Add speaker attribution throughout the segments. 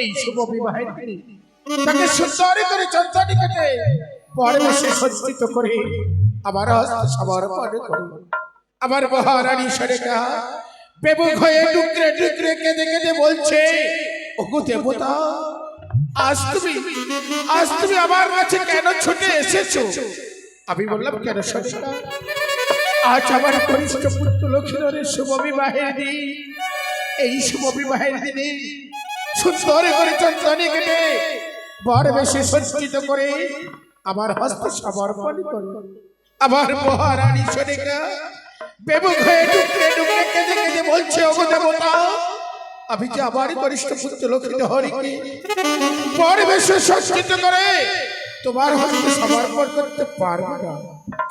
Speaker 1: এই শুভ তাকে করে চঞ্চনি কেটে পরে সজ্জিত করে আবার হস্ত সমর্পণ করে আমার মহারানী সরেকা বেবুক হয়ে টুকরে টুকরে কেঁদে কেঁদে বলছে, ওগো দেবতা, আজ তুমি আজ তুমি আমার কাছে কেন ছুটে এসেছ? আমি বললাম, কেন সরেকা আজ আমার কনিষ্ঠ পুত্র লক্ষ্মণের শুভ বিবাহের দিন। এই শুভ বিবাহের দিনে। সুন্দর করে চন্দনে কেটে, বর বেশি সজ্জিত করে আমার হস্ত সমর্পণ করে। আমার মহারানী সনিকা হয়ে টুকরে টুকরে কেঁদে কেঁদে বলছে, ওগো দেবতা, আমি যে আমার কনিষ্ঠ পুত্র লক্ষ্মীতে হরিকে বর বেশি সজ্জিত করে, তোমার হস্তে সমর্পণ করতে পারব না।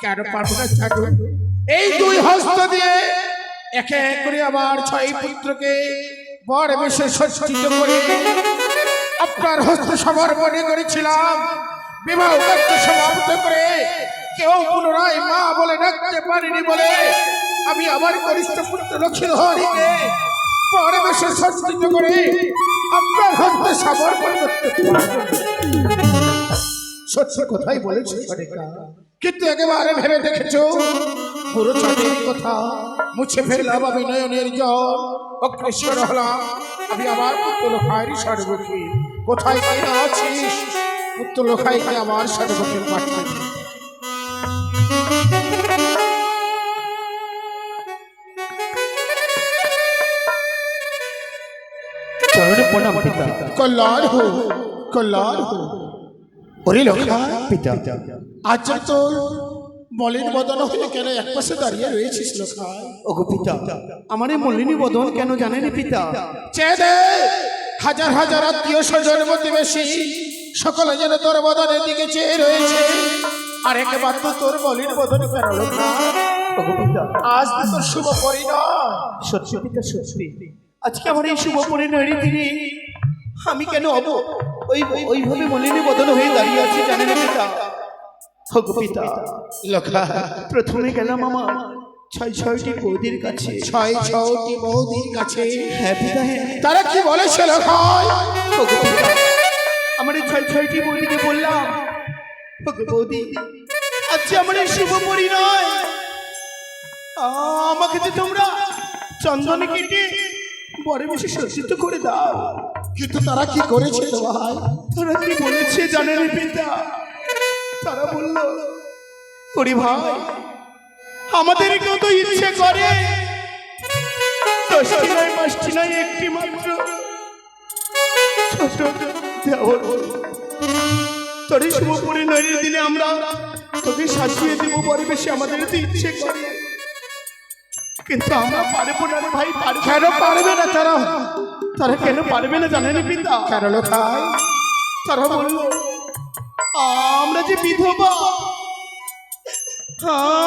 Speaker 1: কেন পারব না এই দুই হস্ত দিয়ে একে এক করে আমার ছয় পুত্রকে বর বেশে সজ্জিত করে আপনার হস্ত সমর্পণে করেছিলাম বিবাহ কার্য সমাপ্ত করে কেউ পুনরায় মা বলে ডাকতে পারিনি বলে আমি আমার কনিষ্ঠ পুত্র লক্ষ্মীর হরিকে বর বেশে সজ্জিত করে আপনার হস্ত সমর্পণ করতে। সত্যি কথাই বলেছি সরেকা কিন্তু একেবারে ভেবে দেখেছ? পুরো চাঁদের কথা মুছে ফেললাম আমি নয়নের জল। অগ্রেসর হলাম। আমি আমার পুত্র লোখাইরি সর্বকে কোথায় কিনা আছিস? পুত্র লোখাইকে আমার সর্বকে পাঠিয়ে দে।
Speaker 2: চরণে প্রণাম পিতা।
Speaker 1: কল্যাণ হো কল্যাণ হো লোখা
Speaker 2: পিতা।
Speaker 1: আজ তো বলের বদন হয়ে কেন এক পাশে দাঁড়িয়ে রয়েছিস লোখা
Speaker 2: ওগো পিতা আমার এই মল্লিনী বদন কেন জানেন পিতা?
Speaker 1: চেয়ে হাজার হাজার আত্মীয় স্বজন প্রতিবেশী সকলে যেন তোর বদনের দিকে চেয়ে রয়েছে। আর একবার তো তোর বলির বদন কেন আজ তো তোর শুভ পরিণয়
Speaker 2: সত্যি পিতা সত্যি। আজকে আমার এই শুভ পরিণয়ের দিনে আমি কেন হব? ওই ওইভাবে মলিনী বদন হয়ে দাঁড়িয়ে আছি জানেন পিতা? পিতা।
Speaker 1: লোখা।
Speaker 2: প্রথমে গেলাম আমার ছয় ছয়টি বৌদির কাছে।
Speaker 1: ছয় ছটি বৌদির কাছে।
Speaker 2: হ্যাঁ পিতা হ্যাঁ।
Speaker 1: তারা কি বলেছে
Speaker 2: পিতা, আমার এই ছয় ছয়টি বৌদিকে বললাম বৌদি আজকে আমার এই শুভ পরিণয় আমাকে যে তোমরা চন্দনে কেটে বরে বসে সজ্জিত করে দাও।
Speaker 1: কিন্তু তারা কি করেছে? ভাই
Speaker 2: তারা কি বলেছে জানেন পিতা? তারা বলল হরি ভাই, আমাদের কেউ তো ইচ্ছে করে। দশটি নয় একটি মাত্র। তোর শুভ পরিণয়ের দিনে আমরা তোকে শাসিয়ে দেবো পরিবেশে বেশি আমাদের তো ইচ্ছে করে কিন্তু আমরা পারব না রে ভাই পারব
Speaker 1: কেন পারবে না তারা?
Speaker 2: তারা কেন পারবে না জানেন পিতা?
Speaker 1: কেন লোখায়
Speaker 2: তারা বলল আমরা যে বিধবা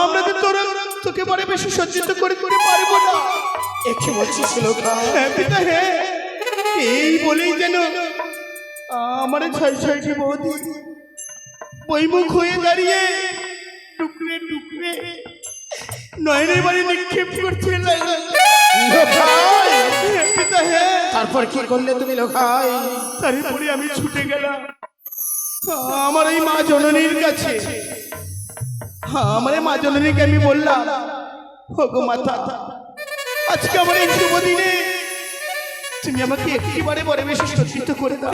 Speaker 2: আমরা যে তোরা তোকে পরে বেশি সজ্জিত করে করে পারব না।
Speaker 1: একে বলছিস লোখায়
Speaker 2: হ্যাঁ? পিতা হ্যাঁ। এই বলেই যেন আমার ছয় ছয়টি বৌদি বইমুখ হয়ে দাঁড়িয়ে টুকরে টুকরে নয়নের বাড়ি নিক্ষেপ হ্যাঁ হ্যাঁ
Speaker 1: তারপর কি করলে তুমি লোখায়
Speaker 2: তারপরে আমি ছুটে গেলাম। আমার এই মা জননীর কাছে। আমার মা জননীকে আমি বললাম গো মাতা আজকে আমার এই শুভ দিনে তুমি আমাকে একটিবারে বড় বেশি সজ্জিত করে দাও।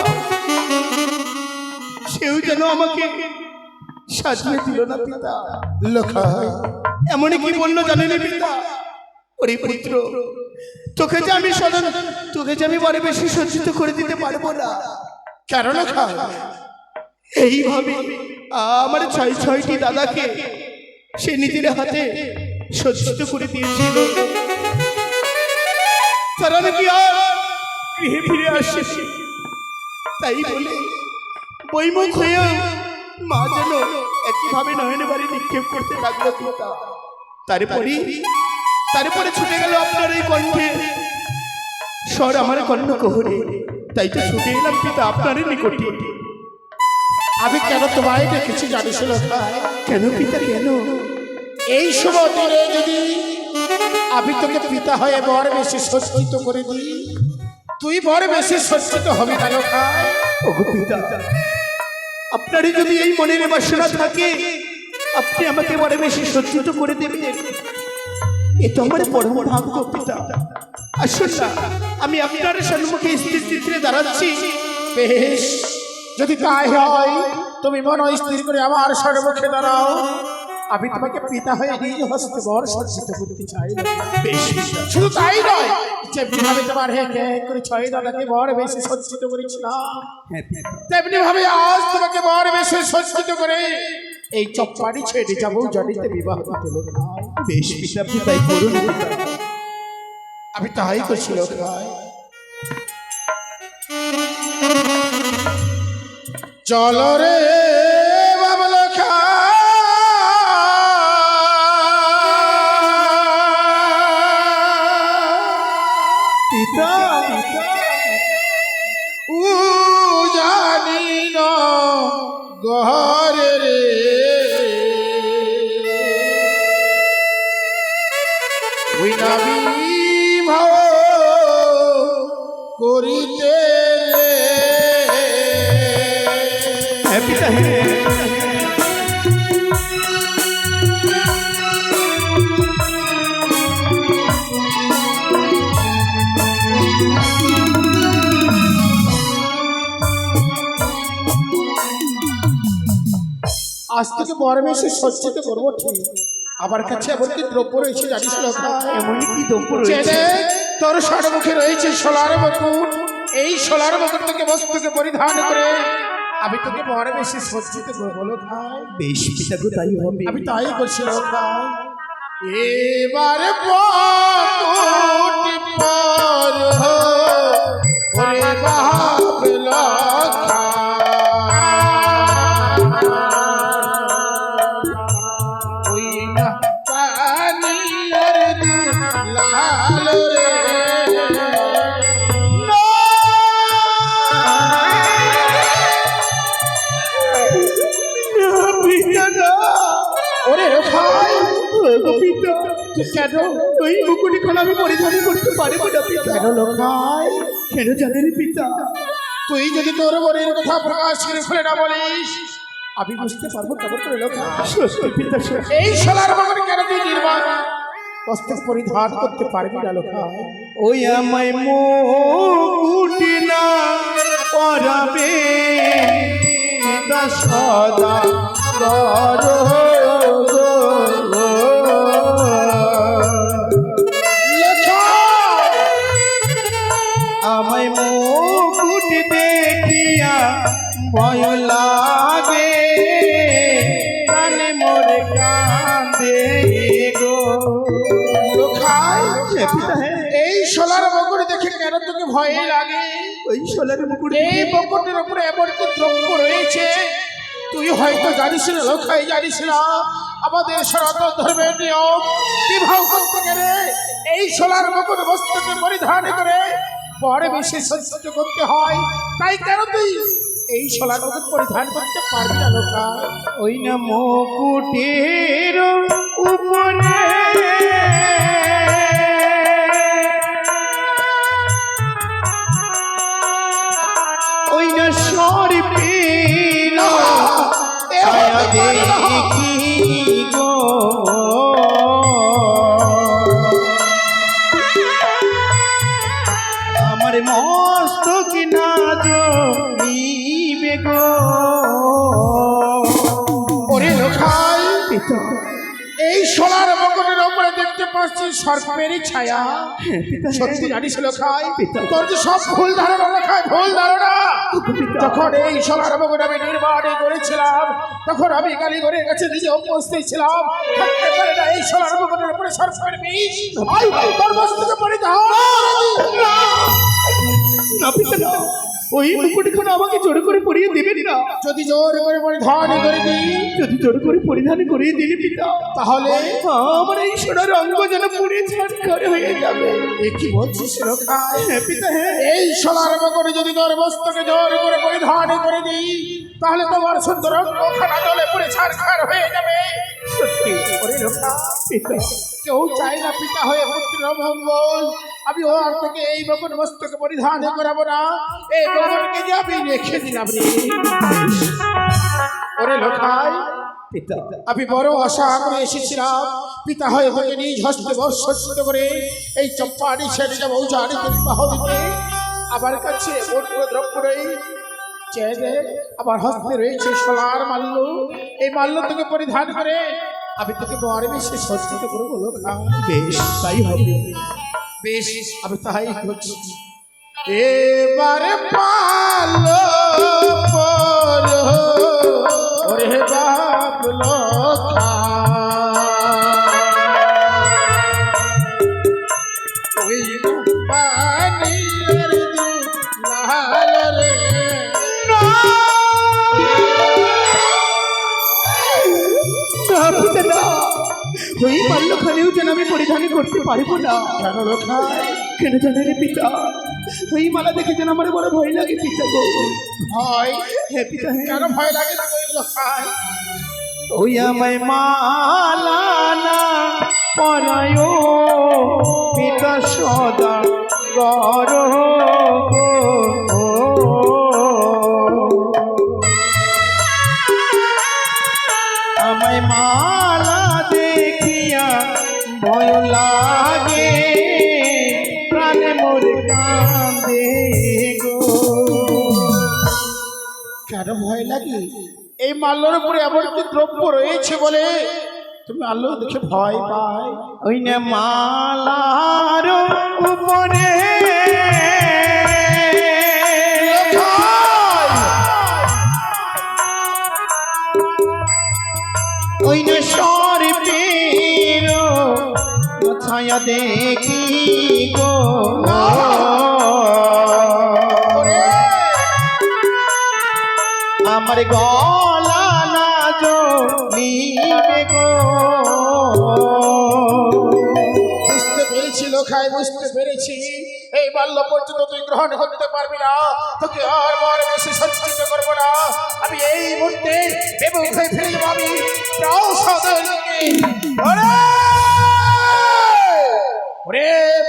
Speaker 2: সেও যেন আমাকে সাজিয়ে দিল না পিতা।
Speaker 1: লোখায়
Speaker 2: এমনই কি বলল জানেন ওরে পুত্র, তোকে যে আমি সদন তোকে যে আমি বড় বেশি সজ্জিত করে দিতে পারব না।
Speaker 1: লোখায়
Speaker 2: এইভাবে আমার ছয় ছয়টি দাদাকে সে নিজের হাতে সজ্জিত করে দিয়েছিল। তারা গৃহে ফিরে আসে। তাই বলে বৈমুখ হয়েও মা যেন একইভাবে নয়নে বাড়ি নিক্ষেপ করতে লাগল তারপরে তারপরে ছুটে গেল আপনার এই কণ্ঠে। স্বর আমার কণ্ঠ কোহরে, তাই তো ছুটে এলাম পিতা আপনারই নিকটে।
Speaker 1: আমি কেন তোমায় দেখেছি জানিস
Speaker 2: কেন পিতা, কেন?
Speaker 1: এই শুভ দিনে যদি আমি তোকে পিতা হয়ে বর বেশি সজ্জিত করে দিই, তুই বড় বেশি সজ্জিত হবি না লোকাই
Speaker 2: ওগো পিতা আপনারই যদি এই মনের বাসনা থাকে, আপনি আমাকে বড় বেশি সজ্জিত করে দেবেন। এ তো আমার পরম ভাগ্য পিতা। আসুন না, আমি আপনার সম্মুখে স্থির চিত্রে দাঁড়াচ্ছি।
Speaker 1: বেশ, যদি তাই হয়, তুমি মন স্থির করে আমার সর্বক্ষে দাঁড়াও। আমি তোমাকে পিতা হয়ে নিজ হস্তে বর সজ্জিত করতে চাই। শুধু তাই নয় যেমনি ভাবে তোমার হে হে করে ছয় দাদাকে বর বেশি সজ্জিত করেছিলাম তেমনি ভাবে আজ তোমাকে বর বেশি সজ্জিত করে এই চপ্পাড়ি ছেড়ে যাব জনিতে বিবাহ লোক নয়।
Speaker 2: বেশ পিতা আপনি তাই করুন
Speaker 1: আমি তাই করছি লোক। চলো রে বড় বেশি সজ্জিত করব ঠিক আমার কাছে এমন কি দ্রব্য রয়েছে জানিস
Speaker 2: এমনই কি দ্রব্য রয়েছে?
Speaker 1: তোর সর্বমুখে রয়েছে সোলার মুকুট এই সোলার মুকুট থেকে বস্তুকে পরিধান করে। আমি তোকে বড় বেশি সজ্জিত করব লোক ভাই।
Speaker 2: বেশ পিতা গো তাই হবে।
Speaker 1: আমি তাই করছি ভাই। এবার পর ওরে কেন?
Speaker 2: ওই মুকুটিখন আমি পরিধান করতে পারব না পিতা।
Speaker 1: কেন লোকাই
Speaker 2: কেন জানেন পিতা?
Speaker 1: তুই যদি তোর মনের কথা প্রকাশ করে খুলে না বলিস আমি বুঝতে পারব
Speaker 2: পিতা সত্যি
Speaker 1: এই সোলার বাগানে কেন তুই নির্মাণ বস্ত্র পরিধান করতে পারবি না লোকা
Speaker 2: ওই আমায় মুকুটি না পরাবে সদা
Speaker 1: এই বকটের উপরে এমন কি দ্রব্য রয়েছে? তুই হয়তো জানিস না লোকাই জানিস না। আমাদের সনাতন ধর্মের নিয়ম। বিবাহ করতে গেলে এই সোলার বকর বস্তুকে পরিধান করে পরে বেশি সজ্জিত করতে হয়। তাই কেন তুই এই সোলার বকর পরিধান করতে পারবি না লোকা
Speaker 2: ওই না মুকুটের উপরে। ওই না ছায়া দেখি গো। আমার মস্তক না জমিবে গো।
Speaker 1: ওরে এই সোলার বকটের উপরে দেখতে পাচ্ছি সর্পেরই ছায়া। সত্যি জানিস লোকাই তোর যে সব ভুল ধারণা লেখায় ভুল যখন এই সোলার ভবন আমি নির্মাণই করেছিলাম তখন আমি কালীগড়ের কাছে নিজে উপস্থিত ছিলাম থাকতে পারে না এই সোলার বকটের উপরে সরকার তোর বস্তুকে
Speaker 2: না পিতা ওই মুকুটখান আমাকে জোর করে পরিয়ে দেবেন না।
Speaker 1: যদি জোর করে পরিধান করে দিই।
Speaker 2: যদি জোর করে পরিধান করিয়ে দিলে পিতা
Speaker 1: তাহলে
Speaker 2: আমার এই সোনার অঙ্গ যেন পুড়ে ছাড়খার হয়ে যাবে।
Speaker 1: এ কি বলছিস
Speaker 2: হ্যাঁ পিতা হ্যাঁ।
Speaker 1: এই সোনার মকরে যদি তোর মস্তকে জোর করে পরিধান করে দিই তাহলে তোমার সুন্দর অঙ্গখানা জলে পড়ে ছাড়খার হয়ে যাবে।
Speaker 2: সত্যি
Speaker 1: ওরে লোকা
Speaker 2: পিতা।
Speaker 1: কেউ চায় না পিতা হয়ে পুত্র মঙ্গল আমি ওর থেকে এই বকন মস্তকে পরিধান করাবো না। এই বকনকে যে আমি রেখে দিলাম রে। ওরে লোকাই আমি বড় আশা করে এসেছিলাম। পিতা হয়ে হয়ে নিজ হস্তে বর্ষিত করে এই চম্পাড়ি ছেড়ে যাব জানি বিবাহ দিতে। আমার কাছে অন্য দ্রব্য নেই। আমার হস্তে রয়েছে সোনার মাল্য। এই মাল্য তোকে পরিধান করে। আমি তোকে বড় বেশি সজ্জিত করব লোকা
Speaker 2: বেশ, তাই হবে।
Speaker 1: বেশ, আমি তাই করছি। এবারে পালো ওরে বাপ
Speaker 2: করতে পারব না।
Speaker 1: কেন
Speaker 2: জানে রে পিতা ওই মালা দেখে যেন আমার বড় ভয় লাগে পিতা গো।
Speaker 1: ভয়
Speaker 2: হ্যাঁ পিতা হ্যাঁ
Speaker 1: কেন ভয় লাগে না ওই
Speaker 2: আমায় মালা না পরায় পিতা সদা গর লাগে
Speaker 1: এই মাল্যর উপরে এমন কি দ্রব্য রয়েছে বলে? তুমি আল্লাহ দেখে ভয় পায়।
Speaker 2: ওই না মালার উপরে আমার গলা না জলিবে গো।
Speaker 1: বুঝতে পেরেছি লোখাই, বুঝতে পেরেছি। এই বাল্য পর্যন্ত তুই গ্রহণ করতে পারবি না। তোকে আর বার বেশি সঞ্চিত করব না। আমি এই মুহূর্তে বেবুক হয়ে ফিরে যাব আমি। ওরে!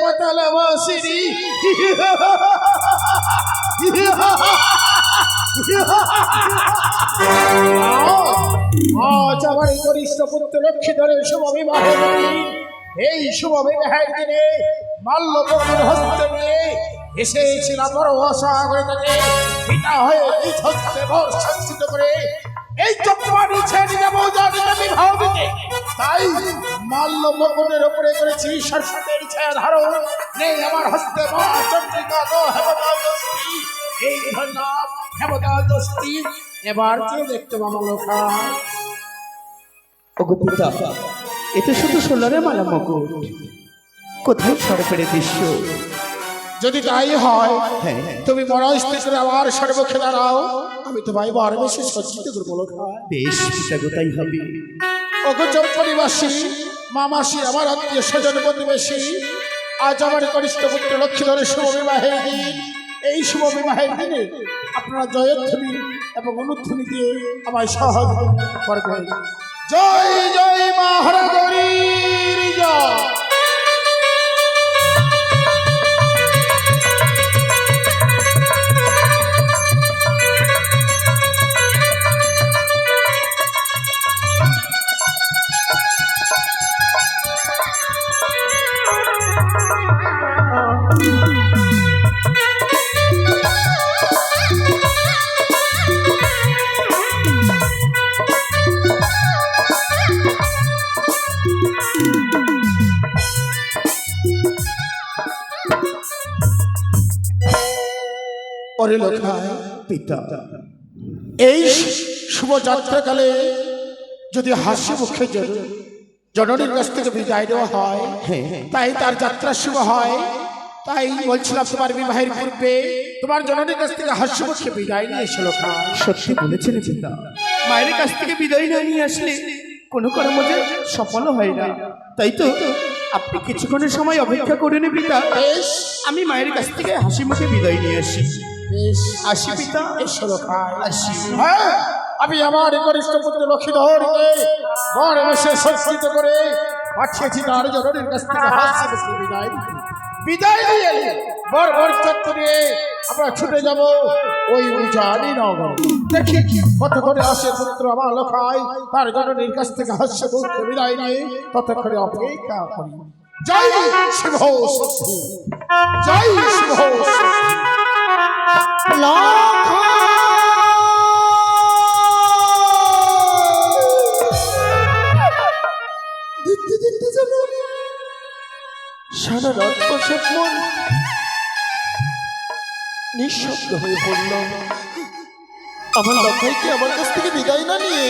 Speaker 1: পাতাল বাসিনী আজ আমার শুভ বিবাহের এই শুভ বিবাহের দিনে মাল্যবর্ণের হস্তে নিয়ে এসেছিলাম বড় আশা করে এই হস্তে সঞ্চিত করে এই চপ্পানি ছেড়ে যাব জানিতে বিবাহ তাই মাল্য মকুটের উপরে করেছি সরস্বতের ছায়া ধারণ। নেই আমার হস্তে মা চন্দ্রিকা এই নাম এবার কে দেখতে মামা লোকা
Speaker 2: ওগো পিতা এ তো শুধু সোনারে মালা মকুট। কোথায় সরকারের দৃশ্য?
Speaker 1: যদি তাই হয়
Speaker 2: হ্যাঁ।
Speaker 1: তুমি বড় স্ত্রী করে আবার সর্বক্ষে দাঁড়াও। আমি তো ভাই বার বেশি সজ্জিত করব
Speaker 2: বেশ পিতা গোতাই হবে।
Speaker 1: ওগো চম্পরিবাসী মামাসি আমার আত্মীয় স্বজন প্রতিবেশী আজ আমার কনিষ্ঠ পুত্র লক্ষ্মীধরের শুভ বিবাহের দিন এই শুভ বিবাহের দিনে আপনারা জয়ধ্বনি এবং অনুধ্বনি দিয়ে আমায় সহজ করবেন। জয় জয় মহারাজীর ওরে লোকায়
Speaker 2: পিতা।
Speaker 1: এই শুভ যাত্রাকালে যদি হাসি মুখে জন- জননীর কাছ থেকে বিদায় দেওয়া হয়
Speaker 2: হ্যাঁ হ্যাঁ।
Speaker 1: তাই তার যাত্রা শুভ হয়। তাই বলছিলাম তোমার বিবাহের পূর্বে তোমার জননীর কাছ থেকে হাস্যমুখে বিদায় নিয়েছিল
Speaker 2: সত্যি বলেছেন পিতা। মায়ের কাছ থেকে বিদায় না নিয়ে আসলে কোনো কর্ম যে সফল হয় না। তাই তো আপনি কিছুক্ষণের সময় অপেক্ষা করে নে পিতা। আমি মায়ের কাছ থেকে হাসি মুখে বিদায় নিয়ে আসি।
Speaker 1: বেশ হ্যাঁ আমি আমার গরিষ্ঠ পুত্র লক্ষ্মীধরকে বড় বসে সংস্কৃত করে পাঠিয়েছি তার জননীর কাছ থেকে। বিদায় দিয়ে চত্বরে আমরা ছুটে যাব ওই উজানি নগর। দেখি কতক্ষণে আসে পুত্র আমার লোকায় তার জননীর কাছ থেকে হাস্য মুখে বিদায় নিয়ে ততক্ষণে অপেক্ষা করি। জয় শিব জয় শিব।
Speaker 2: দেখতে সারা রাত বসত মন নিঃশব্দ হয়ে পড়ল। আমার লক্ষ্যকে আমার কাছ থেকে বিদায় না নিয়ে